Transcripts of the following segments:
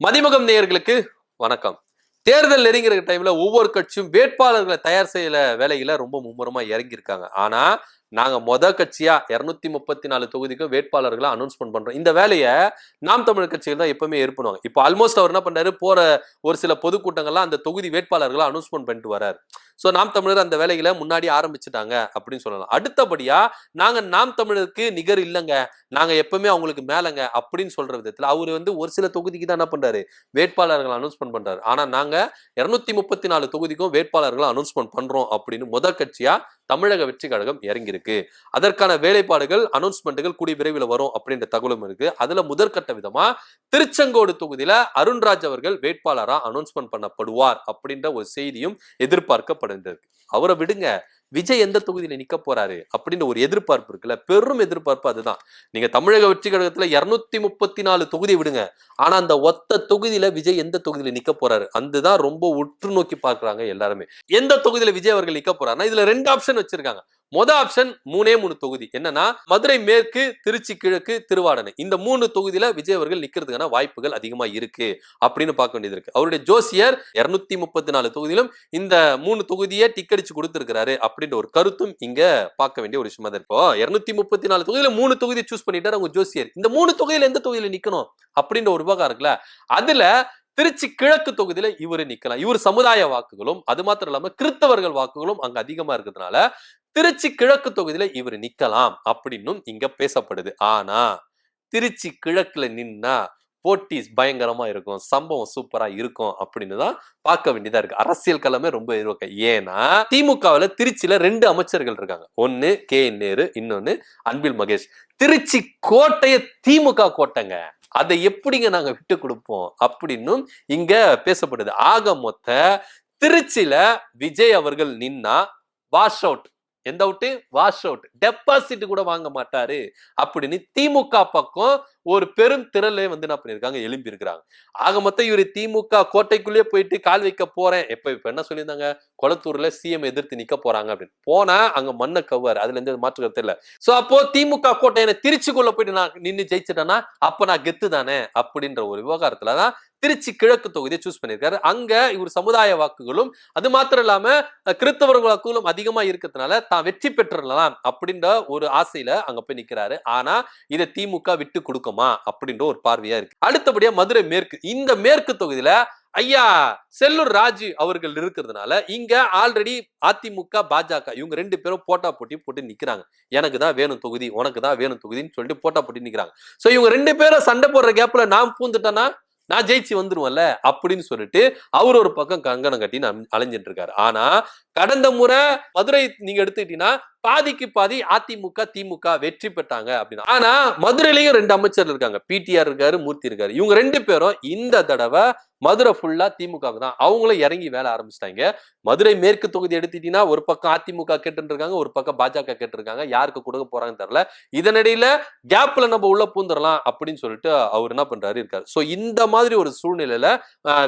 மதிமுகம் நேயர்களுக்கு வணக்கம். தேர்தல் நெருங்கிற டைம்ல ஒவ்வொரு கட்சியும் வேட்பாளர்களை தயார் செய்யல வேலையில ரொம்ப மும்முரமா இறங்கி இருக்காங்க ஆனா நாங்க மொத கட்சியா இருநூத்தி முப்பத்தி நாலு தொகுதிக்கும் வேட்பாளர்களை அனௌன்ஸ்மெண்ட் பண்றோம். இந்த வேலையை நாம் தமிழர் கட்சிகள் தான் எப்பவுமே ஏற்படுவாங்க. இப்போ ஆல்மோஸ்ட் அவர் என்ன பண்றாரு? போற ஒரு சில பொதுக்கூட்டங்கள்லாம் அந்த தொகுதி வேட்பாளர்களை அனௌன்ஸ்மெண்ட் பண்ணிட்டு வராரு ஸோ நாம் தமிழர் அந்த வேலைகளை முன்னாடி ஆரம்பிச்சுட்டாங்க அப்படின்னு சொல்லலாம். அடுத்தபடியா நாங்க நாம் தமிழருக்கு நிகர் இல்லைங்க. நாங்க எப்பவுமே அவங்களுக்கு மேலங்க அப்படின்னு சொல்ற விதத்துல அவர் வந்து ஒரு சில தொகுதிக்கு தான் என்ன பண்றாரு? வேட்பாளர்களை அனௌன்ஸ்மெண்ட் பண்றாரு. ஆனா நாங்க இருநூத்தி முப்பத்தி நாலு தொகுதிக்கும் வேட்பாளர்களை அனௌன்ஸ்மெண்ட் பண்றோம் அப்படின்னு முதல் கட்சியா தமிழக வெற்றி கழகம் இறங்கியிருக்கு. அதற்கான வேலைப்பாடுகள் அனௌன்ஸ்மெண்ட்டுகள் கூடிய விரைவில் வரும் அப்படின்ற தகவலும் இருக்கு. அதுல முதற்கட்ட விதமா திருச்செங்கோடு தொகுதியில அருண்ராஜ் அவர்கள் வேட்பாளராக அனௌன்ஸ்மெண்ட் பண்ணப்படுவார் அப்படின்ற ஒரு செய்தியும் எதிர்பார்க்கப்படுகிறது அவரை விடுங்க. விஜய் எந்த தொகுதியில நிக்க போறாரு அப்படின்ற ஒரு எதிர்பார்ப்பு இருக்குல்ல? பெரும் எதிர்பார்ப்பு அதுதான். நீங்க தமிழக வெற்றி கழகத்துல இருநூத்தி முப்பத்தி நாலு தொகுதி விடுங்க. ஆனா அந்த ஒத்த தொகுதியில விஜய் எந்த தொகுதியில நிக்க போறாரு? அதுதான் ரொம்ப உற்று நோக்கி பார்க்கறாங்க எல்லாருமே. எந்த தொகுதியில விஜய் அவர்கள் நிக்க போறாருன்னா இதுல ரெண்டு ஆப்ஷன் வச்சிருக்காங்க. மொத ஆப்ஷன் மூணே மூணு தொகுதி. என்னன்னா மதுரை மேற்கு திருச்சி கிழக்கு திருவாடனை இந்த மூணு தொகுதியில விஜய் அவர்கள் நிக்கிறதுக்கான வாய்ப்புகள் அதிகமா இருக்கு அப்படின்னு பார்க்க வேண்டியது இருக்கு. அவருடைய ஜோசியர் இருநூத்தி முப்பத்தி நாலு தொகுதியிலும் இந்த மூணு தொகுதியை டிக்கடிச்சு கொடுத்திருக்கிறாரு அப்படின்ற ஒரு கருத்தும் இங்க பார்க்க வேண்டிய ஒரு விஷயமா தான் இப்போ இருநூத்தி முப்பத்தி நாலு தொகுதியில மூணு தொகுதியை சூஸ் பண்ணிட்டாரு அவங்க ஜோசியர். இந்த மூணு தொகுதியில எந்த தொகுதியில நிக்கணும் அப்படின்ற ஒரு விவகாரம் இருக்குல்ல அதுல திருச்சி கிழக்கு தொகுதியில இவர் நிக்கலாம். இவர் சமுதாய வாக்குகளும் அது மாத்திரம் இல்லாம கிறிஸ்தவர்கள் வாக்குகளும் அங்க அதிகமா இருக்கிறதுனால திருச்சி கிழக்கு தொகுதியில இவர் நிக்கலாம் அப்படின்னும் இங்க பேசப்படுது. ஆனா திருச்சி கிழக்குல நின்னா போட்டி பயங்கரமா இருக்கும் சம்பவம் சூப்பரா இருக்கும் அப்படின்னு தான் பார்க்க வேண்டியதா இருக்கு. அரசியல் களமே ரொம்ப இருக்கு. ஏன்னா திமுகவில் திருச்சியில ரெண்டு அமைச்சர்கள் இருக்காங்க. ஒன்னு கே என் நேரு இன்னொன்னு அன்பில் மகேஷ். திருச்சி கோட்டைய திமுக கோட்டைங்க. அதை எப்படிங்க நாங்க விட்டு கொடுப்போம் அப்படின்னும் இங்க பேசப்படுது. ஆக மொத்த திருச்சியில விஜய் அவர்கள் நின்னா வாஷ் அவுட். எந்த அவுட்டு? வாஷ் அவுட் டெபாசிட் கூட வாங்க மாட்டாரு. அப்படின்னு திமுக பக்கம் ஒரு பெரும் திரளே வந்து என்ன பண்ணிருக்காங்க எழும்பி இருக்கிறாங்க ஆக மொத்தம் இவர் திமுக கோட்டைக்குள்ளேயே போயிட்டு கால் வைக்க போறேன். எப்ப இப்ப என்ன சொல்லியிருந்தாங்க? கொளத்தூர்ல சிஎம் எதிர்த்து நிக்க போறாங்க அப்படின்னு. போனா அங்க மண்ணை கவர் அதுல இருந்து மாற்று கருத்து இல்ல சோ அப்போ திமுக கோட்டையை திருச்சிக்குள்ள போயிட்டு நான் நின்று ஜெயிச்சிட்டேன்னா அப்ப நான் கெத்து தானே? அப்படின்ற ஒரு விவகாரத்துலதான் திருச்சி கிழக்கு தொகுதியை சூஸ் பண்ணியிருக்காரு. அங்க இவர் சமுதாய வாக்குகளும் அது மாத்திரம் இல்லாம அஹ், வாக்குகளும் அதிகமா இருக்கிறதுனால தான் வெற்றி பெற்றுடலாம் அப்படின்ற ஒரு ஆசையில அங்க போய் நிக்கிறாரு. ஆனா இதை திமுக விட்டு கொடுக்குமா அப்படின்ற ஒரு பார்வையா இருக்கு. அடுத்தபடியா மதுரை மேற்கு இந்த மேற்கு தொகுதியில ஐயா செல்லூர் ராஜு அவர்கள் இருக்கிறதுனால இங்க ஆல்ரெடி அதிமுக பாஜக இவங்க ரெண்டு பேரும் போட்டா போட்டி போட்டு நிக்கிறாங்க. எனக்கு தான் வேணும் தொகுதி உனக்கு தான் வேணும் தொகுதின்னு சொல்லிட்டு போட்டா போட்டி நிக்கிறாங்க. சோ இவங்க ரெண்டு பேரும் சண்டை போடுற கேப்ல நான் பூந்துட்டேன்னா நான் ஜெயிச்சு வந்துருவேன்ல அப்படின்னு சொல்லிட்டு அவர் ஒரு பக்கம் கங்கணம் கட்டி அலைஞ்சிட்டு இருக்காரு. ஆனா கடந்த முறை மதுரை நீங்க எடுத்துக்கிட்டீங்கன்னா பாதிக்கு பாதி அதிமுக திமுக வெற்றி பெற்றாங்க அப்படின்னா. ஆனா மதுரையிலயும் ரெண்டு அமைச்சர் இருக்காங்க. பிடிஆர் இருக்காரு மூர்த்தி இருக்காரு. இவங்க ரெண்டு பேரும் இந்த தடவை மதுரை ஃபுல்லா திமுக தான். அவங்களும் இறங்கி வேலை ஆரம்பிச்சிட்டாங்க. மதுரை மேற்கு தொகுதி எடுத்துட்டீங்கன்னா ஒரு பக்கம் அதிமுக கேட்டு இருக்காங்க ஒரு பக்கம் பாஜக கேட்டு இருக்காங்க யாருக்கு கொடுக்க போறாங்கன்னு தெரியல. இதனிடையில கேப்ல நம்ம உள்ள பூந்துடலாம் அப்படின்னு சொல்லிட்டு அவர் என்ன பண்றாரு இருக்காரு. சோ இந்த மாதிரி ஒரு சூழ்நிலையில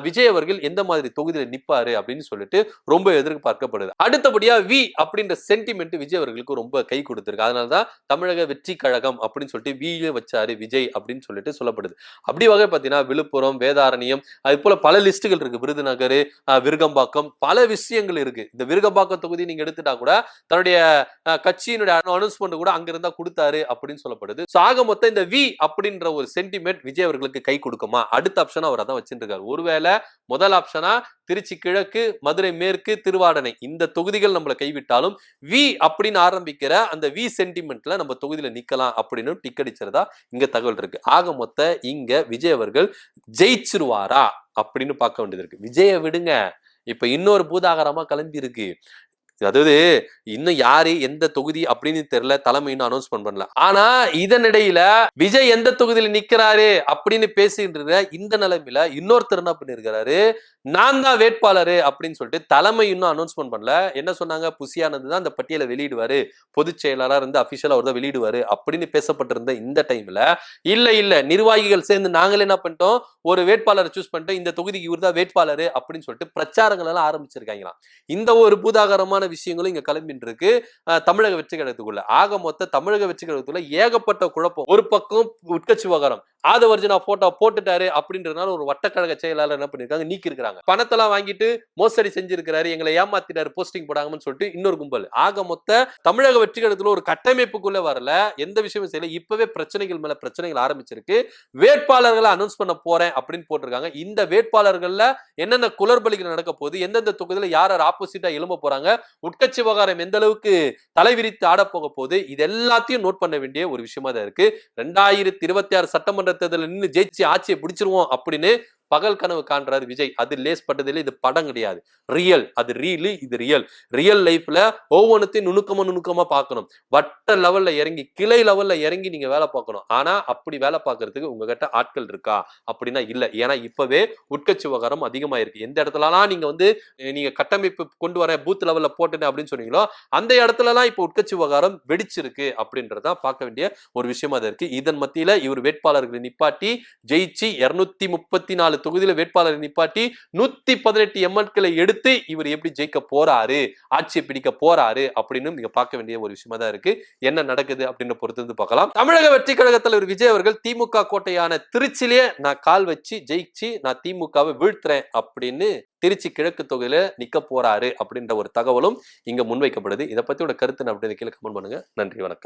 விஜய் அவர்கள் எந்த மாதிரி தொகுதியில நிப்பாரு அப்படின்னு சொல்லிட்டு ரொம்ப எதிர்பார்க்கப்படுது. அடுத்தபடியா வி அப்படின்ற சென்டிமெண்ட் விஜய் மாணவர்களுக்கு ரொம்ப கை கொடுத்துருக்கு. அதனால தான் தமிழக வெற்றி கழகம் அப்படின்னு சொல்லிட்டு வீழ வச்சாரு விஜய் அப்படின்னு சொல்லிட்டு சொல்லப்படுது. அப்படி வகை பார்த்தீங்கன்னா விழுப்புரம் வேதாரண்யம் அது போல பல லிஸ்ட்டுகள் இருக்கு. விருதுநகர் விருகம்பாக்கம் பல விஷயங்கள் இருக்கு. இந்த விருகம்பாக்கம் தொகுதி நீங்க எடுத்துட்டா கூட தன்னுடைய கட்சியினுடைய அனௌன்ஸ்மெண்ட் கூட அங்க இருந்தா கொடுத்தாரு அப்படின்னு சொல்லப்படுது. ஆக மொத்தம் இந்த வி அப்படின்ற ஒரு சென்டிமெண்ட் விஜய் அவர்களுக்கு கை கொடுக்குமா? அடுத்த ஆப்ஷன் அவர் அதான் வச்சுட்டு இருக்காரு ஒருவேளை முதல் ஆப்ஷனா திருச்சி கிழக்கு மதுரை மேற்கு திருவாடனை. இந்த தொகுதிகள் நம்மளை கைவிட்டாலும் வி அப்படின்னு ஆரம்பிக்கிற அந்த வி சென்டிமெண்ட்ல நம்ம தொகுதியில நிக்கலாம் அப்படின்னு டிக்கடிச்சிருதா இங்க தகவல் இருக்கு. ஆக மொத்த இங்க விஜய் அவர்கள் ஜெயிச்சிருவாரா அப்படின்னு பார்க்க வேண்டியது இருக்கு. விஜய விடுங்க. இப்ப இன்னொரு பூதாகரமா கிளம்பி இருக்கு. அதாவது இன்னும் யாரு எந்த தொகுதி அப்படின்னு தெரியல. தலைமை இன்னும் அனௌன்ஸ்மெண்ட் பண்ணல. ஆனா இதனிடையில விஜய் எந்த தொகுதியில நிக்கிறாரு அப்படின்னு பேசுகின்ற இந்த நிலைமையில இன்னொருத்தர் என்ன பண்ணிருக்கிறாரு? நான் தான் வேட்பாளரு அப்படின்னு சொல்லிட்டு தலைமை இன்னும் அனௌன்ஸ்மெண்ட் பண்ணல. என்ன சொன்னாங்க? புசியானது தான் அந்த பட்டியலை வெளியிடுவாரு. பொதுச் செயலாளர் இருந்து அபிஷியலா அவர் தான் வெளியிடுவாரு அப்படின்னு பேசப்பட்டிருந்த இந்த டைம்ல இல்ல இல்ல நிர்வாகிகள் சேர்ந்து நாங்களே என்ன பண்ணிட்டோம்? ஒரு வேட்பாளரை சூஸ் பண்ணிட்டோம். இந்த தொகுதிக்கு இவர் தான் வேட்பாளர் அப்படின்னு சொல்லிட்டு பிரச்சாரங்கள் எல்லாம் ஆரம்பிச்சிருக்காங்களாம். இந்த ஒரு பூதாகரமான விஷயங்களும் இங்க கிளம்பிட்டு இருக்கு தமிழக வெற்றி கழகத்துக்குள்ள ஆக மொத்த தமிழக வெற்றி கழகத்துக்குள்ள ஏகப்பட்ட குழப்பம். ஒரு பக்கம் உட்கட்சி விவகாரம். ஆதவர்ஜனா போட்டோ போட்டுட்டாரு அப்படின்றதுனால ஒரு வட்டக்கழக செயலாளர் என்ன பண்ணிருக்காங்க? நீக்கி இருக்கிறாங்க பணத்தெல்லாம் வாங்கிட்டு மோசடி செஞ்சிருக்கிறாரு எங்களை ஏமாத்திட்டாரு போஸ்டிங் போடாங்கன்னு சொல்லிட்டு இன்னொரு கும்பல். ஆக மொத்த தமிழக வெற்றி கழகத்துல ஒரு கட்டமைப்புக்குள்ள வரல. எந்த விஷயமும் செய்யல. இப்பவே பிரச்சனைகள் மேல பிரச்சனைகள் ஆரம்பிச்சிருக்கு. வேட்பாளர்களை அனௌன்ஸ் பண்ண போறேன் அப்படின்னு போட்டிருக்காங்க. இந்த வேட்பாளர்கள்ல என்னென்ன குளறுபடிகள் நடக்க போகுது எந்தெந்த தொகுதியில யார் யார் ஆப்போசிட்டா எழும்ப போறாங்க உட்கட்சி விவகாரம் எந்த அளவுக்கு தலைவிரித்து ஆட போக போகுது இது எல்லாத்தையும் நோட் பண்ண வேண்டிய ஒரு விஷயமா தான் இருக்கு. ரெண்டாயிரத்தி இருபத்தி ஆறு சட்டமன்ற தேர்தலில் நின்று ஜெயிச்சு ஆட்சியை பிடிச்சிருவோம் அப்படின்னு பகல் கனவு காண்றாரு விஜய். அது லேஸ் பட்டதில்லை இது படம் கிடையாது. ரியல் அது ரீலு இது ரியல் ரியல் லைஃப்ல ஒவ்வொன்றத்தையும் நுணுக்கமா நுணுக்கமா பார்க்கணும். வட்ட லெவல்ல இறங்கி கிளை லெவல்ல இறங்கி நீங்க வேலை பார்க்கணும். ஆனா அப்படி வேலை பார்க்கறதுக்கு உங்ககிட்ட ஆட்கள் இருக்கா? அப்படின்னா இல்லை. ஏன்னா இப்பவே உட்கட்சி விவகாரம் அதிகமா இருக்கு எந்த இடத்துலலாம் நீங்க வந்து நீங்க கட்டமைப்பு கொண்டு வர பூத் லெவல்ல போட்டுட்டேன் அப்படின்னு சொன்னீங்களோ அந்த இடத்துலலாம் இப்போ உட்கட்சி விவகாரம் வெடிச்சிருக்கு அப்படின்றத பார்க்க வேண்டிய ஒரு விஷயமா தான் இருக்கு. இதன் மத்தியில இவர் வேட்பாளர்களை நிப்பாட்டி ஜெயிச்சு இருநூத்தி முப்பத்தி நாலு தொகுதியில வேட்பாளரை நிப்பாட்டி நூத்தி பதினெட்டு எம்எல்களை எடுத்து இவர் எப்படி ஜெயிக்க போறாரு ஆட்சியை பிடிக்க போறாரு அப்படின்னு நீங்க பார்க்க வேண்டிய ஒரு விஷயமா தான் இருக்கு. என்ன நடக்குது அப்படின்னு பொறுத்து இருந்து பார்க்கலாம். தமிழக வெற்றி கழக தலைவர் விஜய் அவர்கள் திமுக கோட்டையான திருச்சியிலேயே நான் கால் வச்சு ஜெயிச்சு நான் திமுகவை வீழ்த்துறேன் அப்படின்னு திருச்சி கிழக்கு தொகுதியில நிக்க போறாரு அப்படின்ற ஒரு தகவலும் இங்க முன்வைக்கப்படுது. இதை பத்தியோட கருத்து நான் அப்படின்னு கீழே கமெண்ட் பண்ணுங்க. நன்றி வணக்கம்.